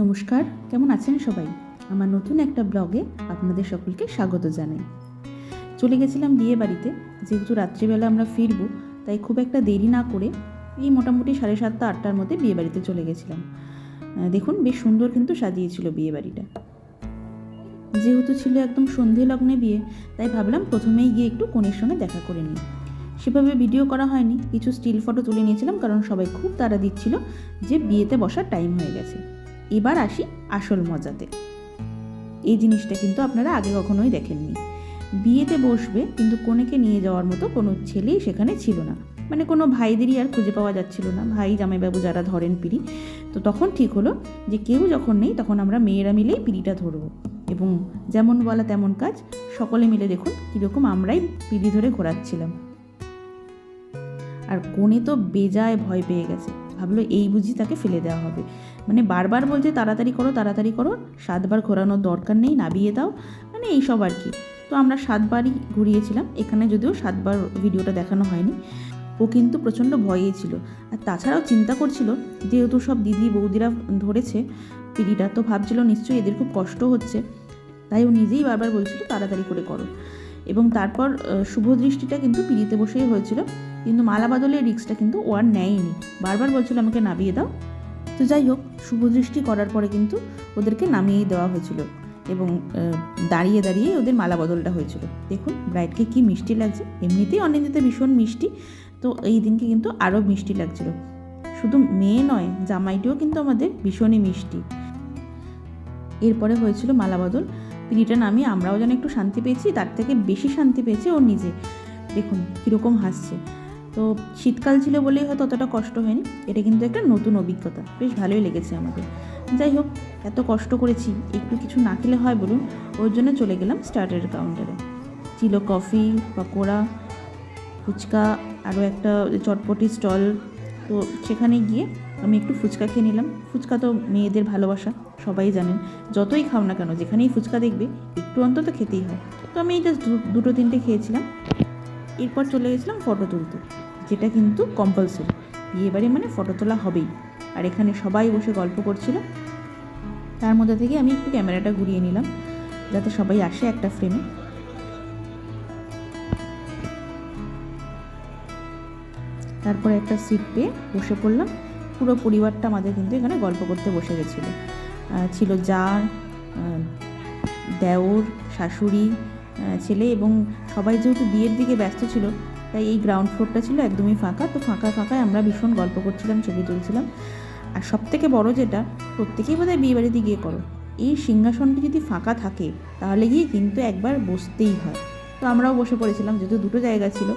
নমস্কার, কেমন আছেন সবাই? আমার নতুন একটা ব্লগে আপনাদের সকলকে স্বাগত জানাই। চলে গেছিলাম বিয়ে বাড়িতে, যেহেতু রাত্রিবেলা আমরা ফিরবো, তাই খুব একটা দেরি না করে এই মোটামুটি সাড়ে সাতটা, আটটার মধ্যে বিয়ে বাড়িতে চলে গেছিলাম। দেখুন, বেশ সুন্দর কিন্তু সাজিয়েছিল বিয়ে বাড়িটা। যেহেতু ছিল একদম সন্ধে লগ্নে বিয়ে, তাই ভাবলাম প্রথমেই গিয়ে একটু কনের সঙ্গে দেখা করে নিই। সেভাবে ভিডিও করা হয়নি, কিছু স্টিল ফটো তুলে নিয়েছিলাম, কারণ সবাই খুব তাড়া দিচ্ছিল যে বিয়েতে বসার টাইম হয়ে গেছে। এবার আসি আসল মজাতে। এই জিনিসটা কিন্তু আপনারা আগে কখনোই দেখেননি। বিয়েতে বসবে, কিন্তু কনেকে নিয়ে যাওয়ার মতো কোনো ছেলেই সেখানে ছিল না। মানে কোনো ভাইদেরই আর খুঁজে পাওয়া যাচ্ছিল না। ভাই, জামাইবাবু যারা ধরেন পিড়ি, তো তখন ঠিক হলো যে কেউ যখন নেই তখন আমরা মেয়েরা মিলেই পিড়িটা ধরবো। এবং যেমন বলা তেমন কাজ, সকলে মিলে দেখুন কীরকম আমরাই পিড়ি ধরে ঘোরাচ্ছিলাম। আর কোণে তো বেজায় ভয় পেয়ে গেছে। ভাবলো এই বুঝি তাকে ফেলে দেওয়া হবে। মানে বারবার বলছে, তাড়াতাড়ি করো তাড়াতাড়ি করো, সাতবার ঘোরানোর দরকার নেই, নাবিয়ে দাও। মানে এইসব আর কি। তো আমরা সাতবারই ঘুরিয়েছিলাম, এখানে যদিও সাতবার ভিডিওটা দেখানো হয়নি। ও কিন্তু প্রচণ্ড ভয়ে ছিল। আর তাছাড়াও চিন্তা করছিল, যেহেতু সব দিদি বৌদিরা ধরেছে পিড়িটা, তো ভাবছিল নিশ্চয়ই এদের খুব কষ্ট হচ্ছে। তাই ও নিজেই বারবার বলছিল, তাড়াতাড়ি করে করো। এবং তারপর শুভ দৃষ্টিটা কিন্তু পিড়িতে বসেই হয়েছিল। কিন্তু মালা বদলের রিক্সটা কিন্তু ও আর নেয়নি। বারবার বলছিল, আমাকে নামিয়ে দাও। তো যাই হোক, শুভদৃষ্টি করার পরে কিন্তু ওদেরকে নামিয়েই দেওয়া হয়েছিল এবং দাঁড়িয়ে দাঁড়িয়ে ওদের মালা বদলটা হয়েছিল। দেখুন ব্রাইডকে কি মিষ্টি লাগছে। এমনিতেই অনিন্দিতে ভীষণ মিষ্টি। তো এই দিনকে কিন্তু আরও মিষ্টি লাগছিল। শুধু মেয়ে নয়, জামাইটিও কিন্তু আমাদের ভীষণই মিষ্টি। এরপরে হয়েছিল মালা বদল। পিড়িটা নামিয়ে আমরাও যেন একটু শান্তি পেয়েছি, তার থেকে বেশি শান্তি পেয়েছে ও নিজে। দেখুন, কীরকম হাসছে। তো শীতকাল ছিল বলেই হয়তো অতটা কষ্ট হয়নি। এটা কিন্তু একটা নতুন অভিজ্ঞতা। বেশ ভালোই লেগেছে আমাদের। যাই হোক, এত কষ্ট করেছি, একটু কিছু না খেলে হয় বলুন, ওর জন্য চলে গেলাম স্টার্টার কাউন্টারে ছিল কফি পকোড়া, ফুচকা, আরও একটা চটপটি স্টল তো সেখানে গিয়ে আমি একটু ফুচকা খেয়ে নিলাম। ফুচকা তো মেয়েদের ভালোবাসা, সবাই জানেন। যতই খাও না কেন, যেখানেই ফুচকা দেখবে, একটু অন্তত খেতেই হয়। তো আমি জাস্ট দুটো তিনটে খেয়েছিলাম। এরপর চলে গেছিলাম ফটো তুলতে। যেটা কিন্তু কম্পালসারি বিয়েবাড়ি মানে ফটো তোলা হবেই। আর এখানে সবাই বসে গল্প করছিল। তার মধ্যে থেকে আমি একটু ক্যামেরাটা ঘুরিয়ে নিলাম, যাতে সবাই আসে একটা ফ্রেমে তারপরে একটা সিট পেয়ে বসে পড়লাম। পুরো পরিবারটা আমাদের কিন্তু এখানে গল্প করতে বসে গেছিল। ছিল যা দেওর, শাশুড়ি ছেলে এবং সবাই যেহেতু বিয়ের দিকে ব্যস্ত ছিল তাই এই গ্রাউন্ড ফ্লোরটা ছিল একদমই ফাঁকা। তো ফাঁকা ফাঁকায় আমরা ভীষণ গল্প করছিলাম, ছবি তুলছিলাম। আর সব থেকে বড় যেটা, প্রত্যেকেই বোধহয় বিয়ে বাড়িতে গিয়ে করো। এই সিংহাসনটি যদি ফাঁকা থাকে, তাহলে গিয়ে কিন্তু একবার বসতেই হয়। তো আমরাও বসে পড়েছিলাম, যেহেতু দুটো জায়গা ছিল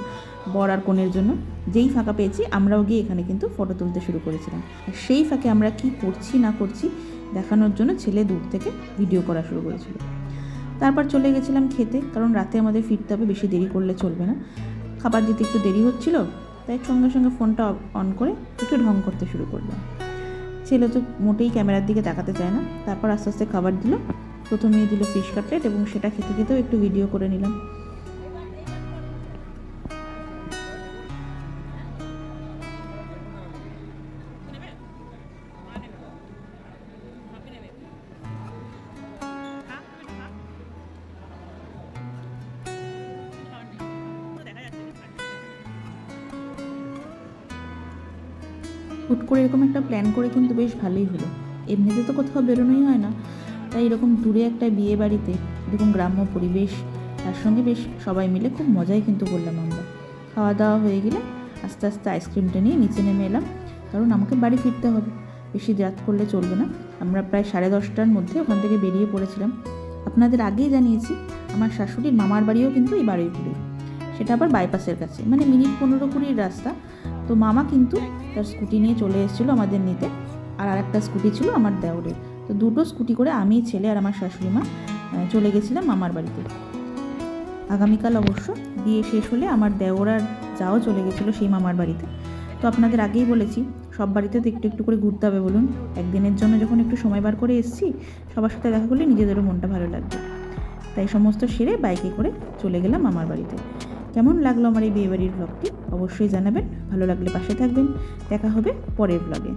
বর আর কনের জন্য। যেই ফাঁকা পেয়েছি, আমরাও গিয়ে এখানে কিন্তু ফটো তুলতে শুরু করেছিলাম। আর সেই ফাঁকে আমরা কি করছি, না করছি, দেখানোর জন্য ছেলে দূর থেকে ভিডিও করা শুরু করেছিল। তারপর চলে গেছিলাম খেতে, কারণ রাতে আমাদের ফিরতে হবে, বেশি দেরি করলে চলবে না। খাবার দিতে একটু দেরি হচ্ছিল, তাই সঙ্গে সঙ্গে ফোনটা অন করে একটু ঢং করতে শুরু করলাম ছেলে তো মোটেই ক্যামেরার দিকে তাকাতে চায় না, তারপর আস্তে আস্তে খাবার দিল, প্রথমেই দিল ফিশ কাটলেট এবং সেটা খেতে খেতেও একটু ভিডিও করে নিলাম। হুট করে এরকম একটা প্ল্যান করে কিন্তু বেশ ভালোই হলো। এমনিতে তো কোথাও বেরোনোই হয় না। তাই এরকম দূরে একটা বিয়ে বাড়িতে, এরকম গ্রাম্য পরিবেশ, তার সঙ্গে বেশ সবাই মিলে খুব মজাই কিন্তু করলাম আমরা। খাওয়া দাওয়া হয়ে গেলে আস্তে আস্তে আইসক্রিমটা নিয়ে নিচে নেমে এলাম। কারণ আমাকে বাড়ি ফিরতে হবে। বেশি রাত করলে চলবে না। আমরা প্রায় সাড়ে দশটার মধ্যে ওখান থেকে বেরিয়ে পড়েছিলাম। আপনাদের আগেই জানিয়েছি, আমার শাশুড়ির মামার বাড়িও কিন্তু এই বারুইপুরে সেটা আবার বাইপাসের কাছে। মানে মিনিট পনেরো কুড়ির রাস্তা। তো মামা কিন্তু তার স্কুটি নিয়ে চলে এসেছিল আমাদের নিতে, আর আর একটা স্কুটি ছিল আমার দেওরের। তো দুটো স্কুটি করে আমি, ছেলে আর আমার শাশুড়ি মা চলে গেছিলাম মামার বাড়িতে। আগামীকাল অবশ্য বিয়ে শেষ হলে আমার দেওর আর যাও চলে গেছিল সেই মামার বাড়িতে। তো আপনাদের আগেই বলেছি, সব বাড়িতে তো একটু একটু করে ঘুরতে হবে বলুন। একদিনের জন্য যখন একটু সময় বার করে এসেছি, সবার সাথে দেখা করলে নিজেদেরও মনটা ভালো লাগবে। তাই সমস্ত সেরে বাইকে করে চলে গেলাম মামার বাড়িতে। কেমন লাগল আমার এই বিয়েবাড়ির ব্লগটি অবশ্যই জানাবেন। ভালো লাগলে পাশে থাকবেন। দেখা হবে পরের ব্লগে